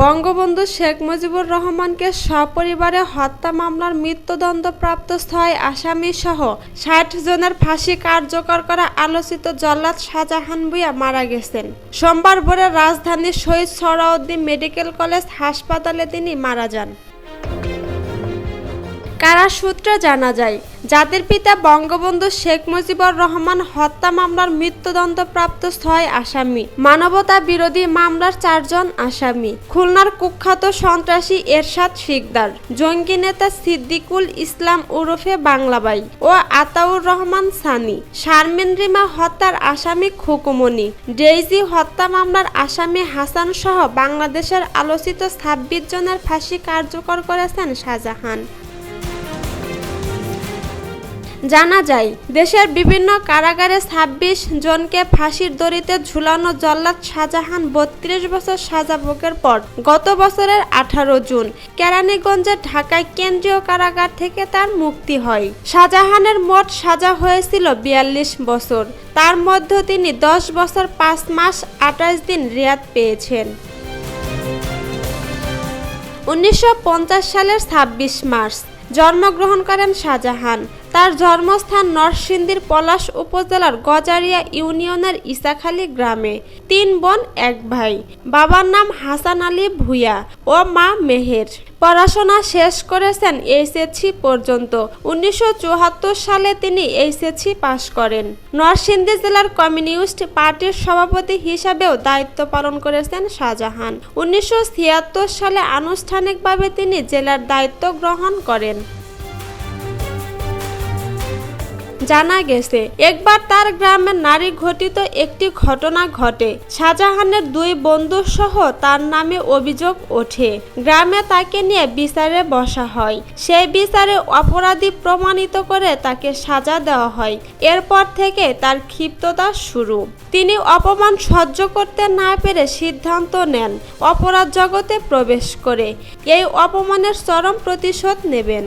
বঙ্গবন্ধু শেখ মুজিবুর রহমানকে সপরিবারে হত্যা মামলার মৃত্যুদণ্ডপ্রাপ্ত ছয় আসামি সহ ষাট জনের ফাঁসি কার্যকর করা আলোচিত জল্লাদ শাহজাহান ভুঁইয়া মারা গেছেন। সোমবার ভোরে রাজধানীর শহীদ সরাউদ্দিন মেডিকেল কলেজ হাসপাতালে তিনি মারা যান। কারা সূত্রে জানা যায়, যাদের পিতা বঙ্গবন্ধু শেখ মুজিবুর রহমান হত্যা মামলার মৃত্যুদণ্ডপ্রাপ্ত ছয় আসামি, মানবতা বিরোধী মামলার চারজন আসামি, খুলনার কুখ্যাত সন্ত্রাসী এরশাদ শিকদার, জঙ্গি নেতা সিদ্দিকুল ইসলাম ওরফে বাংলাবাই ও আতাউর রহমান সানি, শারমিন রিমা হত্যার আসামি খুকুমনি ডেইজি হত্যা মামলার আসামি হাসান সহ বাংলাদেশের আলোচিত ছাব্বিশ জনের ফাঁসি কার্যকর করেছেন শাহজাহান। জানা যায়, দেশের বিভিন্ন কারাগারে ছাব্বিশ জনকে ফাঁসির দড়িতে ঝুলানো জল্লাদ শাহজাহান বত্রিশ বছর সাজা ভোগের পর গত বছরের আঠারো জুন কেরানীগঞ্জের ঢাকায় কেন্দ্রীয় কারাগার থেকে তার মুক্তি হয়। শাহজাহানের মোট সাজা হয়েছিল বিয়াল্লিশ বছর। তার মধ্যে তিনি দশ বছর পাঁচ মাস আঠাশ দিন রিয়াদ পেয়েছেন। উনিশশো পঞ্চাশ সালের ছাব্বিশ মার্চ, জন্মগ্রহণ করেন শাহজাহান। তার জন্মস্থান নরসিংদীর পলাশ উপজেলার গজারিয়া ইউনিয়নের ইসাখালী গ্রামে। তিন বোন, এক ভাই। বাবার নাম হাসান আলী ভুইয়া ও মা মেহের। পড়াশোনা শেষ করেছেন এইচএসসি পর্যন্ত। উনিশশো চুয়াত্তর সালে তিনি এইচএসসি পাশ করেন। নরসিংদী জেলার কমিউনিস্ট পার্টির সভাপতি হিসাবেও দায়িত্ব পালন করেছেন শাহজাহান। উনিশশো ছিয়াত্তর সালে আনুষ্ঠানিকভাবে তিনি জেলার দায়িত্ব গ্রহণ করেন। জানা গেছে, একবার তার গ্রামের নারী ঘটিত একটি ঘটনা ঘটে। শাহজাহানের দুই বন্ধু সহ তার নামে অভিযোগ ওঠে। গ্রামে তাকে নিয়ে বিচারে বসা হয়। সেই বিচারে অপরাধী প্রমাণিত করে তাকে সাজা দেওয়া হয়। এরপর থেকে তার ক্ষিপ্ততা শুরু। তিনি অপমান সহ্য করতে না পেরে সিদ্ধান্ত নেন অপরাধ জগতে প্রবেশ করে। এই অপমানের চরম প্রতিশোধ নেবেন।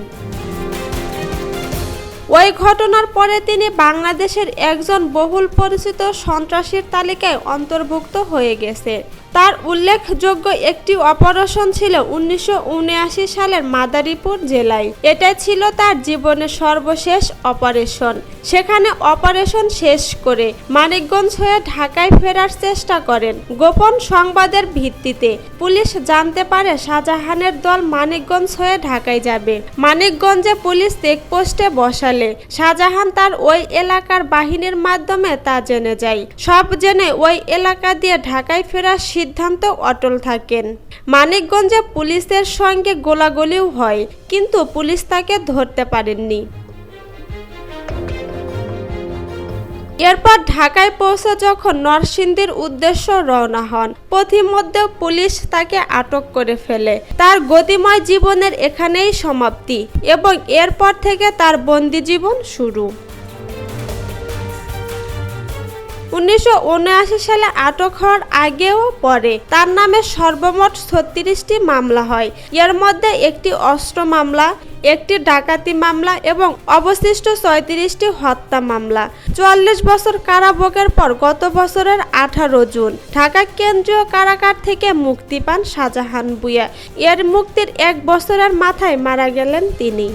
ওই ঘটনার পরে তিনি বাংলাদেশের একজন বহুল পরিচিত সন্ত্রাসীর তালিকায় অন্তর্ভুক্ত হয়ে গেছে। তার উল্লেখযোগ্য একটি অপারেশন ছিল উনিশশো উনআশি সালের মাদারীপুর জেলায়। এটাই ছিল তার জীবনের সর্বশেষ অপারেশন। সেখানে অপারেশন শেষ করে মানিকগঞ্জ হয়ে ঢাকায় ফেরার চেষ্টা করেন। গোপন সংবাদের ভিত্তিতে পুলিশ জানতে পারে শাহজাহানের দল মানিকগঞ্জ হয়ে ঢাকায় যাবে। মানিকগঞ্জে পুলিশ চেকপোস্টে বসালে শাহজাহান তার ওই এলাকার বাহিনীর মাধ্যমে তা জেনে যায়। সব জেনে ওই এলাকা দিয়ে ঢাকায় ফেরার সিদ্ধান্ত অটল থাকেন। মানিকগঞ্জে পুলিশের সঙ্গে গোলাগুলিও হয়, কিন্তু পুলিশ তাকে ধরতে পারেননি। এরপর ঢাকায় পৌঁছে যখন নরসিংদীর উদ্দেশ্য রওনা হন, পথিমধ্যে পুলিশ তাকে আটক করে ফেলে। তার গতিময় জীবনের এখানেই সমাপ্তি এবং এরপর থেকে তার বন্দি জীবন শুরু। উনিশশো উনআশি সালে আটক হওয়ার আগেও পরে। তার নামে সর্বমোট ছত্রিশটি মামলা হয়। এর মধ্যে একটি অস্ত্র মামলা, একটি ডাকাতি মামলা এবং অবশিষ্ট ছয়ত্রিশটি হত্যা মামলা। চুয়াল্লিশ বছর কারাভোগের পর গত বছরের আঠারো জুন, ঢাকা কেন্দ্রীয় কারাগার থেকে মুক্তি পান শাহজাহান বুয়া এর মুক্তির এক বছরের মাথায় মারা গেলেন তিনি।